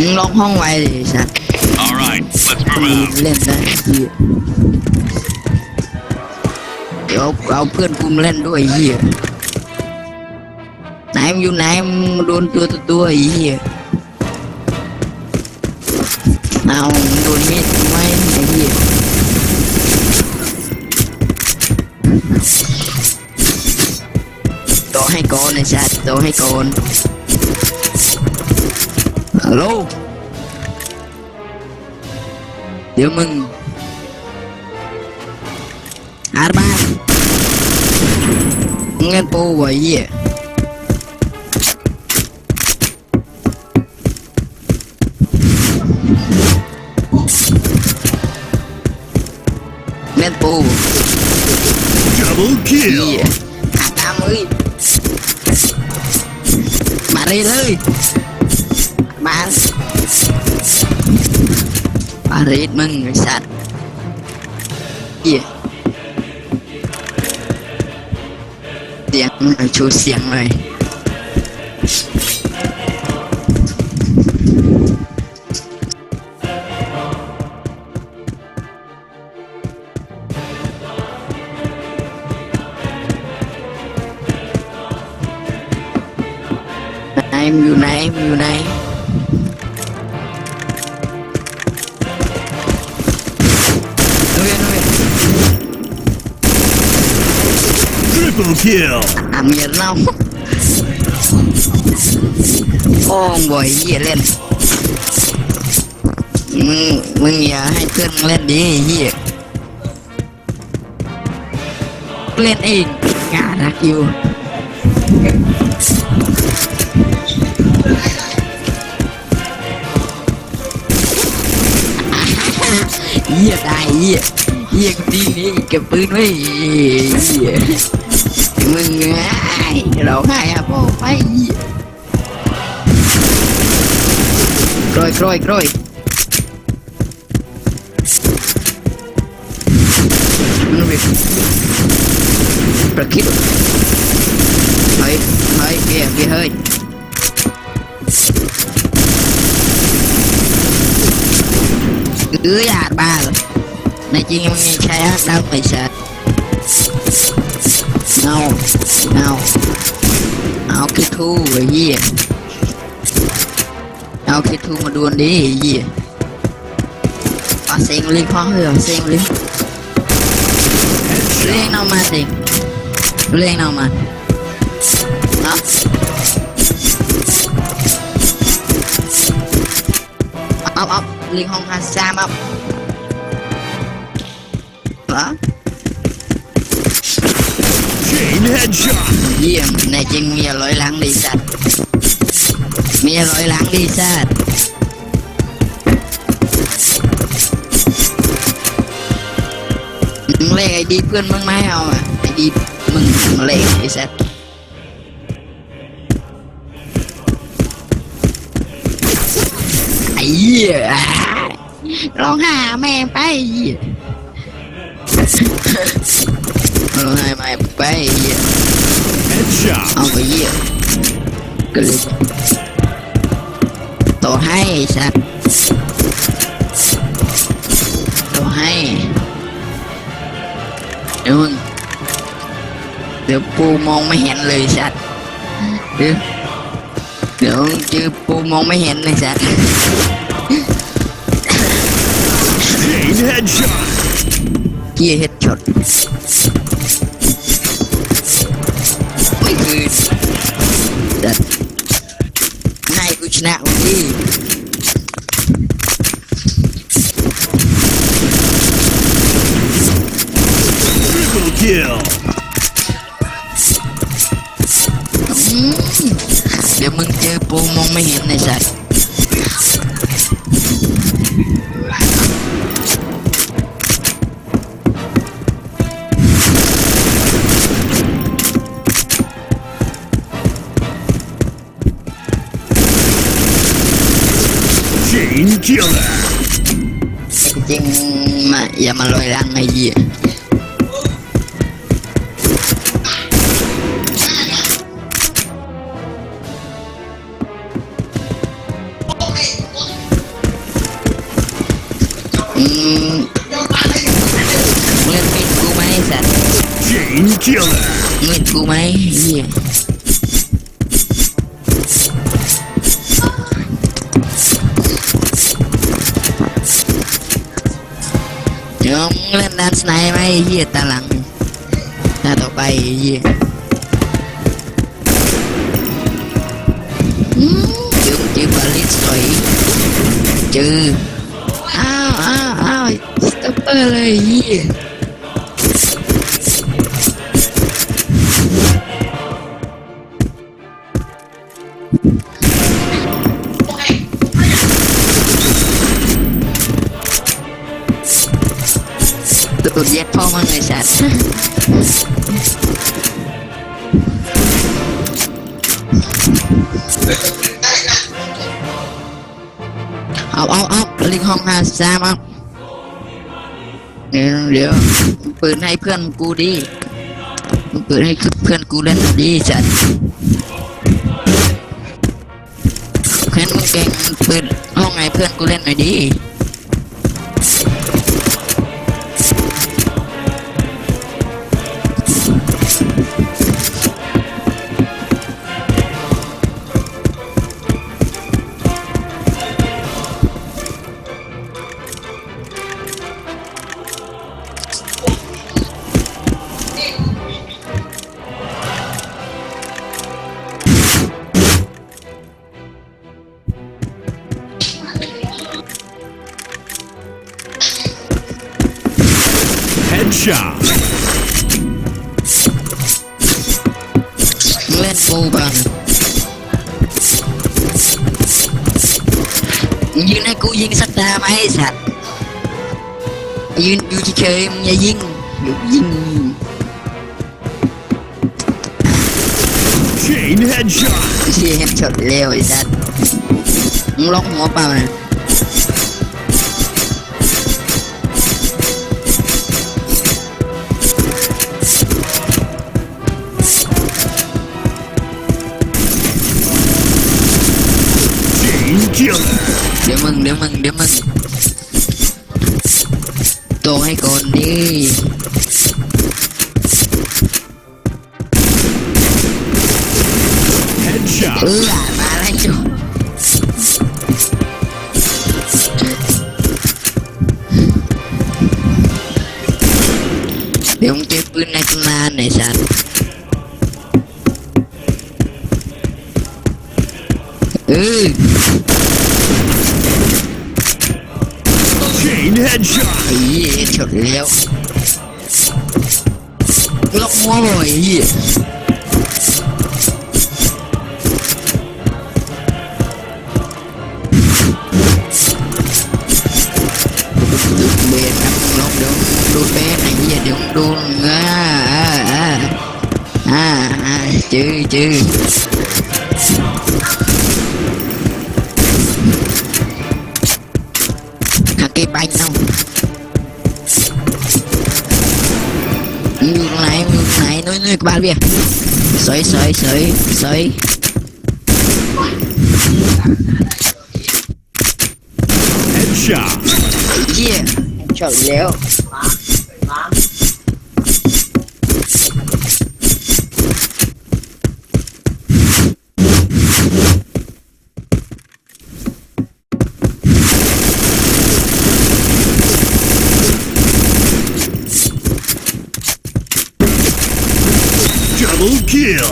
มึงล็อกห้องไว้เลยสัตว์ All right, let's มึ move ง out. เล่นได้เหี้ยเดี๋ยวเอาเพื่อนกูมาเล่นด้วยไอ้เหี้ยไหนมึงอยู่ไหนมึงโดนตัวตัวตัวไอ้เหี้ยเอามึงโดนมีดทำไมไอ้เหี้ยต่อให้ก่อนไอ้สัตว์ต่อให้ก่อน Alo Điều mừng. Arba Ngan po wa ye Ngan po Double kill. Yeah. À 80 Mà đi thôi มาเรดมึงไอ้สัตว์เหี้ยเสียงหน่อยชูเสียงเลยไหนมึงอยู่ไหนมึงอยู่ไหน Triple kill. làm gì đâu con bồi gì lên มึง มึงอย่าให้เพื่อนมึงเล่นดีเหี้ยเล่นเองงารักอยู่เหี้ยตายเหี้ยเหี้ยกูดีนี่เก็บปืนไว้เหี้ย มึงไงเราให้อะพ่อไปเหี้ยกรอยกรอยกรอยมึงไปประคิดเฮ้ยเฮ้ยเบียร์เบียร์เฮ้ย cứ là ba rồi này chi em nghe xe đâu phải sợ No, no. Áo cái thu cái gì vậy? Áo cái thu mà đuôn đi cái gì vậy? Và xem liên khoan rồi, xem liên. Liên nào mà tiền? Liên nào mà? Đó. Ốc ốc, liên hông hà sam ốc. Đó. เหือเสียงลิงเรียงเอามาสิเรียงเอามาเนาะเอาเอาลิงห้องฮัสซามเอาเหรอ Chain headshot. เยี่ยมในจริงมีร้อยหลังดีสัตว์มีร้อยหลังดีสัตว์มึงเลขไอ้ดีเพื่อนมึงไม่เอาอะไอ้ดีมึงเลขไอสัตว์ไอ้เหี้ยร้องหาแม่งไปไอ้เหี้ย ร้องไห้ม่งไปอ้เหี้ย Headshot. เอาไปเยี่ยก็เลยต่อให้ไอ้สัตว์ต่อให้เดี๋ยวมึงเดี๋ยวปูมองไม่เห็นเลยสัตว์เดี๋ยวเดี๋ยวเจอปูมองไม่เห็นเลยสัตว์ Chain headshot. เกียร์เฮดช็อตไม่คือสัตว์ให้กูชนะวันนี้ Triple kill. อืมเดี๋ยวมึงเจอปูมองไม่เห็นไอ้สัตว์ จริงมาอย่ามาลอยลังไม่เหี้ยอืเล่นปิดกูไหมสัตว์ Chain killer. เล่นกูไหมเหี้ย เล่นดันสไนไหมไอ้เฮียตาหลังหน้าต่อไปเฮียอืมเจอเจอบาลิสสอยเจออ้าวอ้าวอ้าวสต็อปเปอร์เลยเฮีย ตูดเย็ดพ่อมึงไอ้สัตว์เอาเอาเอาลิงห้องห้าสามเอาเดี๋ยวเดี๋ยวปืนให้เพื่อนกูดิมึงปืนให้เพื่อนกูเล่นดีจัดเพื่อนมึงเก่งเปืนห้องไงเพื่อนกูเล่นหน่อยดิ Headshot. มึงเล่นกูบ้างมึงยืนให้กูยิงสักตาไหมไอ้สัตว์ยืนอยู่เฉยๆมึงอย่ายิงเดี๋ยวยิง Chain headshot. เชี่ยเห็นช็อตเร็วไอ้สัตว์มึงล็อกหัวเปล่านะ เดี๋ยวมึงเดี๋ยวมึงเดี๋ยวมึงโตให้ก่อนดิเอ Headshot. อมาแล้วจูเดี๋ยวมึงเจอปืนในตำนานไอ้สัตว์ หี้ยฉดเลี้ยวล็อกหัวบ่อยไอ้เหี้ยเบสครับล็อกเดี๋ยวดูเบสไอ้เหี้ยเดี๋ยวดูอ่าอ่าอ่าอ่าอ่าจื้อจื้อหักเก็บไปเนาะ này của bạn kìa Sấy sấy sấy sấy Headshot. Yeah. Headshot léo Double kill!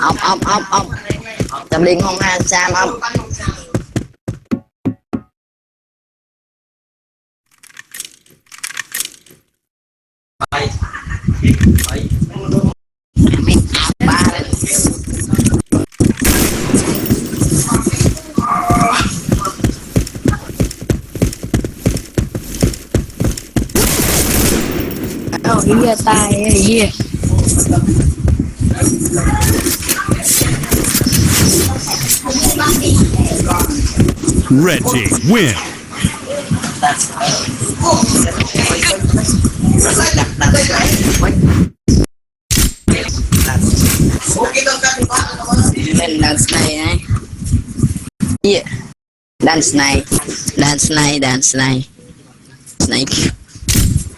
ông ông ông ông tầm điên không ha sam ông เอาเหี้ยตายไอ้เหี้ย Red team win. เล่นดันสไนด์ไงเหี้ยดันสไนด์ดันสไนด์ดันสไนด์สไนด์